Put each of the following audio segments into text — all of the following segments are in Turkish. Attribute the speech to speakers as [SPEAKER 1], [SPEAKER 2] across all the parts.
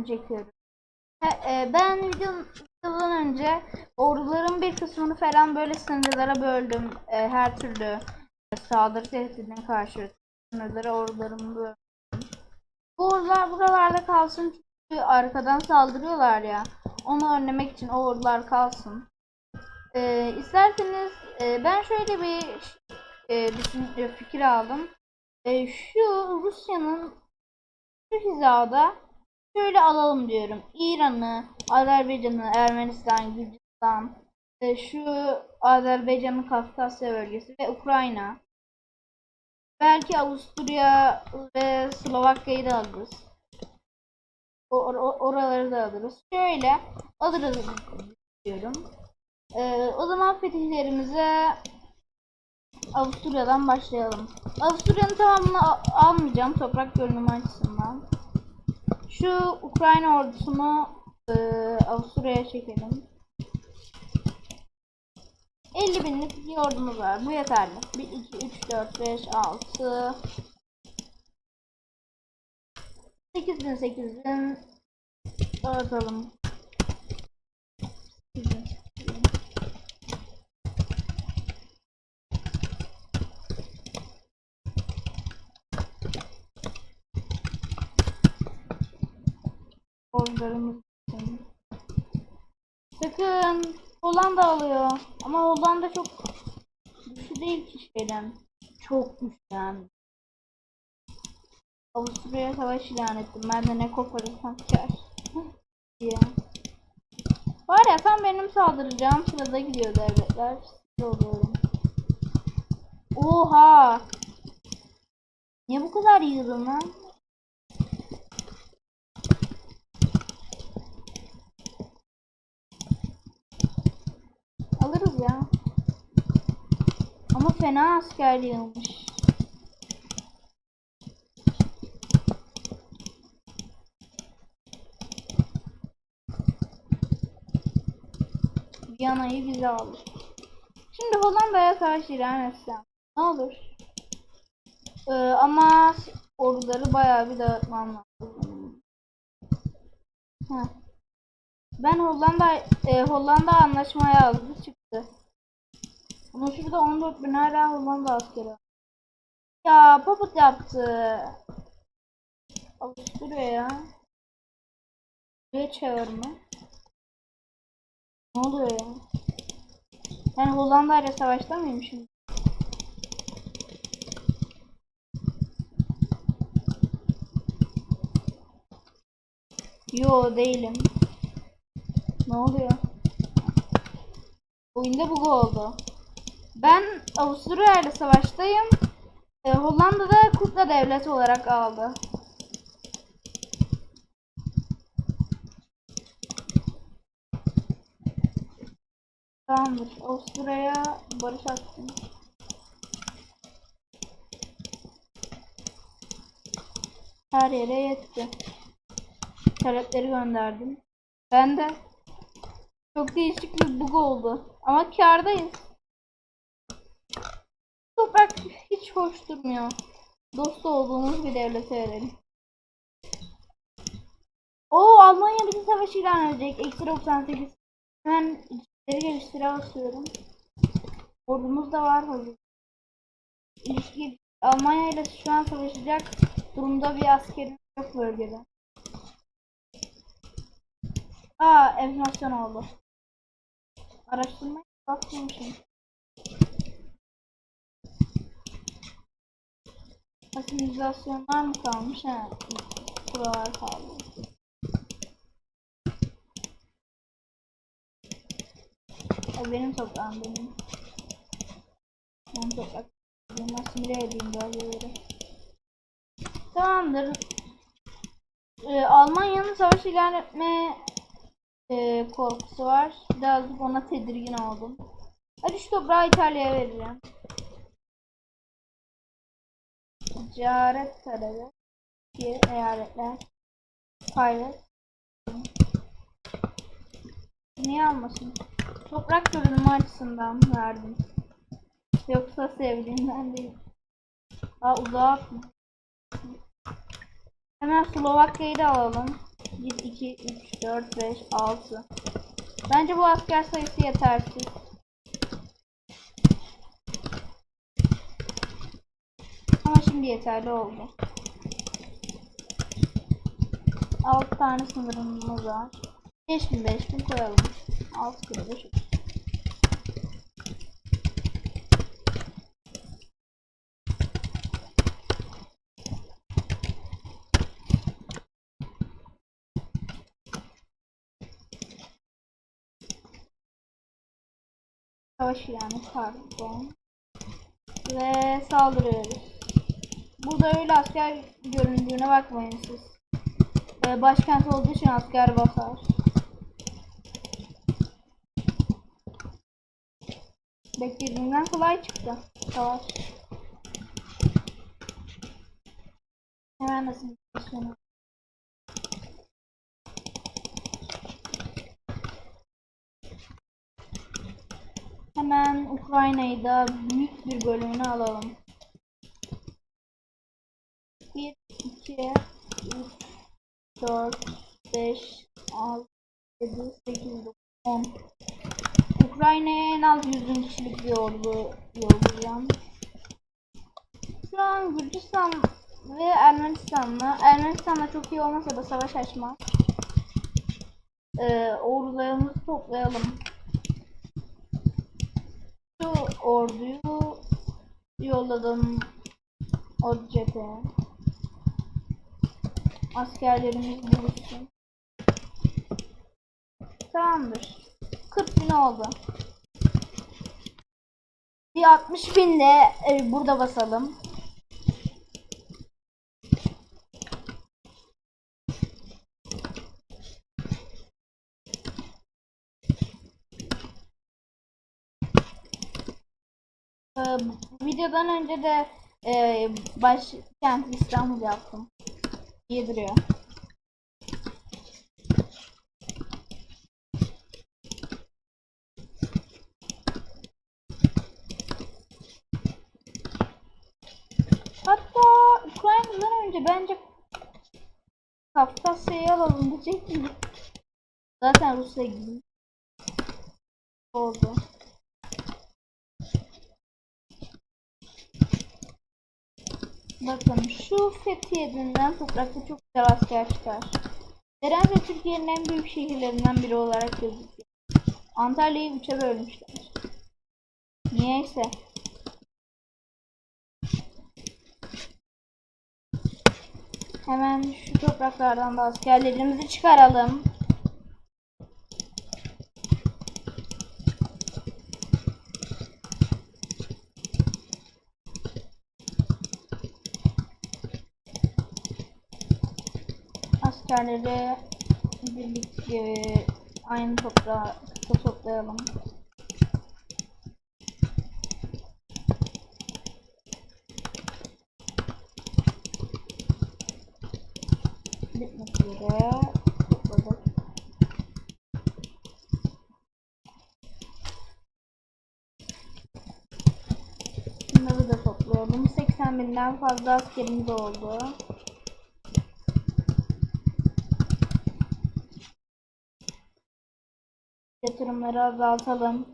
[SPEAKER 1] bölümünü çekiyorum. Ha, e, ben videodan önce orduların bir kısmını falan böyle sınırlara böldüm. E, her türlü saldırı tehdidine karşı sınırlara ordularımı böldüm. Bu ordular buralarda kalsın çünkü arkadan saldırıyorlar ya. Onu önlemek için o ordular kalsın. E, isterseniz e, ben şöyle bir e, düşün- e, fikir aldım. E, şu Rusya'nın şu hizada şöyle alalım diyorum. İran'ı, Azerbaycan'ı, Ermenistan, Gürcistan, e, şu Azerbaycan'ın Kafkasya bölgesi ve Ukrayna. Belki Avusturya ve Slovakya'yı da alırız. Or- oraları da alırız. Şöyle alırız diyorum. E, o zaman fetihlerimize Avusturya'dan başlayalım. Avusturya'nın tamamını al- almayacağım toprak görünümü açısından. Şu Ukrayna ordusunu e, Avusturya'ya çekelim. 50 binlik bir ordumuz var. Bu yeterli. 1, 2, 3, 4, 5, 6 8 bin, 8 bin dağıtalım. 8 bin, 8 bin. Ordularımız için. Sakın Hollanda alıyor. Ama Hollanda çok güçlü değil ki şeyden. Çok güçlü Avusturya'ya savaş ilan ettim. Ben de ne koparırsam kar. diye. Var ya tam benim saldıracağım sırada gidiyor devletler. Sinir oluyorum. Oha! Niye bu kadar yığdın lan? Alırız ya. Ama fena asker yığılmış. Viyana'yı bize aldı. Şimdi Hollanda'ya karşı ilan etsem. Ne olur? Ee, ama orduları bayağı bir dağıtmam lazım. Heh. Ben Hollanda e, Hollanda anlaşmaya aldı. Ama şurada 14 bin hala Hollanda askeri. Ya papıt yaptı. Avusturya ya. Buraya çevirme. Ne oluyor ya? Ben Hollanda ile savaşta mıyım şimdi? Yo değilim. Ne oluyor? Oyunda bug oldu. Ben Avusturya ile savaştayım. E, Hollanda'da kukla devleti olarak aldı. Tamamdır. Avusturya'ya barış attım. Her yere yetti. Talepleri gönderdim. Ben de çok değişik bir bug oldu. Ama kârdayız. Toprak hiç hoş durmuyor. Dost olduğumuz bir devlete verelim. Oo Almanya bizi savaş ilan edecek. Eksi 98. Hemen ilişkileri geliştire basıyorum. Ordumuz da var hazır. İlişki Almanya ile şu an savaşacak durumda bir askerim yok bölgede. Aa enflasyon oldu. Araştırmaya bakmamışım. Asimilasyonlar mı kalmış? He. Buralar kaldı. O benim toprağım benim. Ben toprak. Ben asimile edeyim bölgeleri. Tamamdır. Ee, Almanya'nın savaş ilan etme e, korkusu var. Birazcık ona tedirgin oldum. Hadi şu toprağı İtalya'ya vereceğim. Ticaret talebi. Diğer eyaletler. Paylet. Niye almasın? Toprak görünümü açısından verdim. Yoksa sevdiğimden değil. Aa uzağa atma. Hemen Slovakya'yı da alalım. 1, 2, 3, 4, 5, 6. Bence bu asker sayısı yetersiz. Ama şimdi yeterli oldu. 6 tane sınırımız var. 5000 5000 koyalım. 6 kilo 5 Savaş yani pardon. Ve saldırıyoruz. Burada öyle asker göründüğüne bakmayın siz. Ee, başkent olduğu için asker basar. Beklediğimden kolay çıktı. Savaş. Hemen nasıl başlanıyor? Hemen Ukrayna'yı da büyük bir bölümünü alalım. 1, 2, 3, 4, 5, 6, 7, 8, 9, 10. Ukrayna'ya en az 100 bin kişilik bir ordu yollayacağım. Şu an Gürcistan ve Ermenistan'la, Ermenistan'la çok iyi olmasa da savaş açma. Ee, ordularımızı toplayalım. Orduyu yolladım o cepheye. Askerlerimiz buluşsun. Tamamdır. 40 bin oldu. Bir 60 bin de e, burada basalım. Bu videodan önce de e, başkent İstanbul yaptım. İyi duruyor. Hatta Ukrayna'dan önce bence Kafkasya'yı alalım diyecektim. Zaten Rusya gibi oldu. Bakın şu Fethiye'den toprakta çok güzel asker çıkar. Nedense Türkiye'nin en büyük şehirlerinden biri olarak gözüküyor. Antalya'yı üçe bölmüşler. Niyeyse. Hemen şu topraklardan da askerlerimizi çıkaralım. Askerleri birlikte aynı toprağa toplayalım. Bitmek üzere topladık. Bunları da toplayalım. 80 binden fazla askerimiz oldu. Yatırımları azaltalım.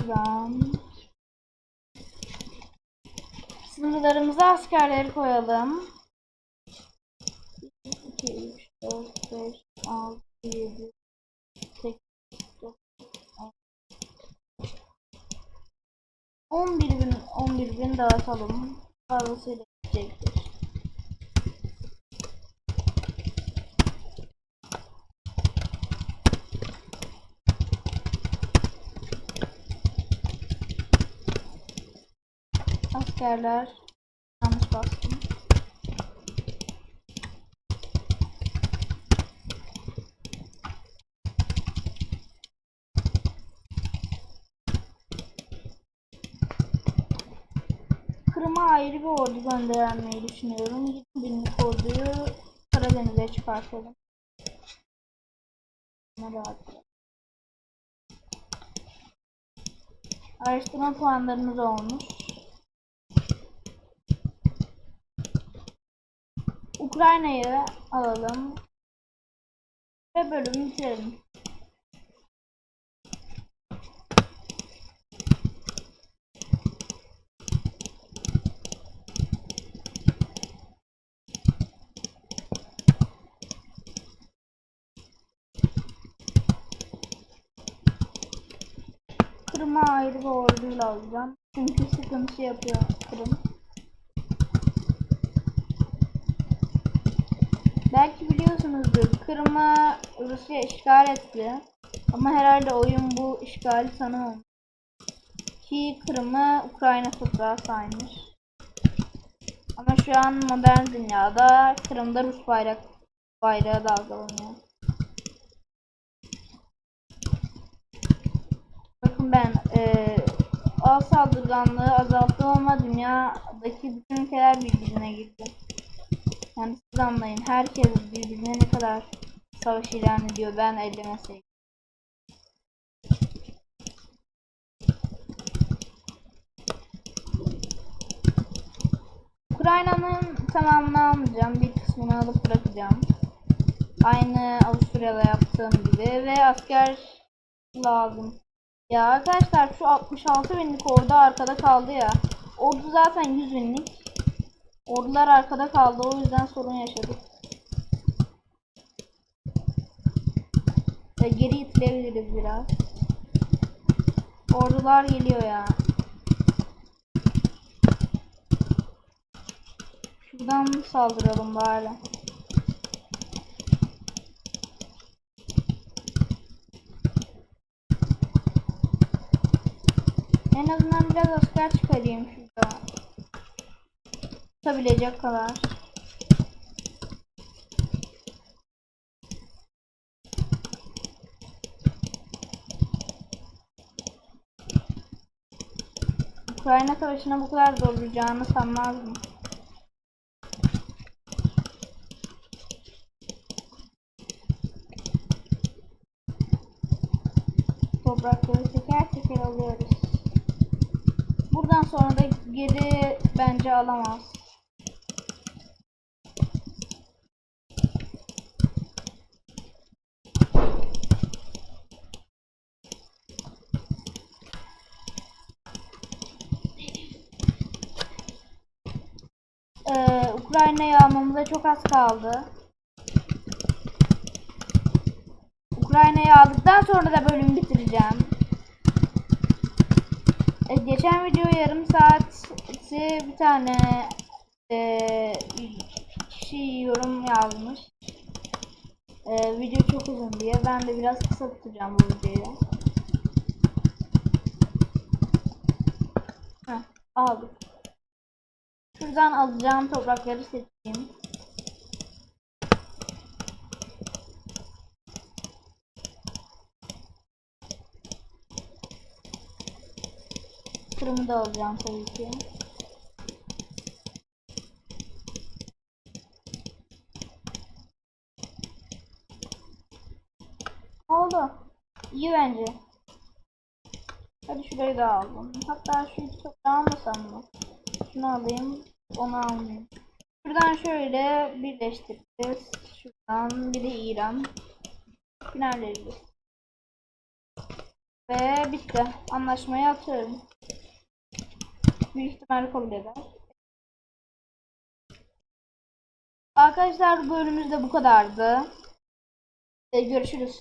[SPEAKER 1] Şuradan. Sınırlarımıza askerleri koyalım. 2, 3, 4, 5, 6, 7, 8, 9, 10. 11 bin, 11 bin dağıtalım. Fazlasıyla gidecektir. Askerler yanlış bastım. Kırım'a ayrı bir ordu göndermeyi düşünüyorum. 20 binlik orduyu Karadeniz'e çıkartalım. Rahat. Araştırma puanlarımız olmuş. Ukrayna'yı alalım. Ve bölümü bitirelim. Kırım'a ayrı bir orduyla alacağım. Çünkü sıkıntı yapıyor Kırım. Belki biliyorsunuzdur. Kırım'ı Rusya işgal etti. Ama herhalde oyun bu işgali tanımamış. Ki Kırım'ı Ukrayna toprağı saymış. Ama şu an modern dünyada Kırım'da Rus bayrak bayrağı dalgalanıyor. Bakın ben eee ağ saldırganlığı azalttım ama dünyadaki bütün ülkeler birbirine girdi. Yani siz anlayın herkes birbirine ne kadar savaş ilan ediyor ben ellemeseydim. Ukrayna'nın tamamını almayacağım. Bir kısmını alıp bırakacağım. Aynı Avusturya'da yaptığım gibi ve asker lazım. Ya arkadaşlar şu 66 binlik ordu arkada kaldı ya. Ordu zaten 100 binlik. Ordular arkada kaldı o yüzden sorun yaşadık. Ve geri itilebiliriz biraz. Ordular geliyor ya. Şuradan saldıralım bari. En azından biraz asker çıkarayım şurada. Tutabilecek kadar. Ukrayna savaşına bu kadar zorlayacağını sanmazdım. Toprakları teker teker alıyoruz. Buradan sonra da geri bence alamaz. Ukrayna'yı almamıza çok az kaldı. Ukrayna'yı aldıktan sonra da bölümü bitireceğim. E, geçen video yarım saat bir tane e, kişi yorum yazmış. E, video çok uzun diye. Ben de biraz kısa tutacağım bu videoyu. Heh, aldık. Şuradan alacağım toprakları seçeyim. Kırım'ı da alacağım tabii ki. Oldu. İyi bence. Hadi şurayı da aldım. Hatta şu iki toprağı almasam mı? Şunu alayım. Onu almayayım. Şuradan şöyle birleştireceğiz. Şuradan bir de İran. Finallerimiz. Ve bitti. Anlaşmayı atıyorum. Büyük ihtimalle kabul eder. Arkadaşlar bölümümüz de bu kadardı. Ee, görüşürüz.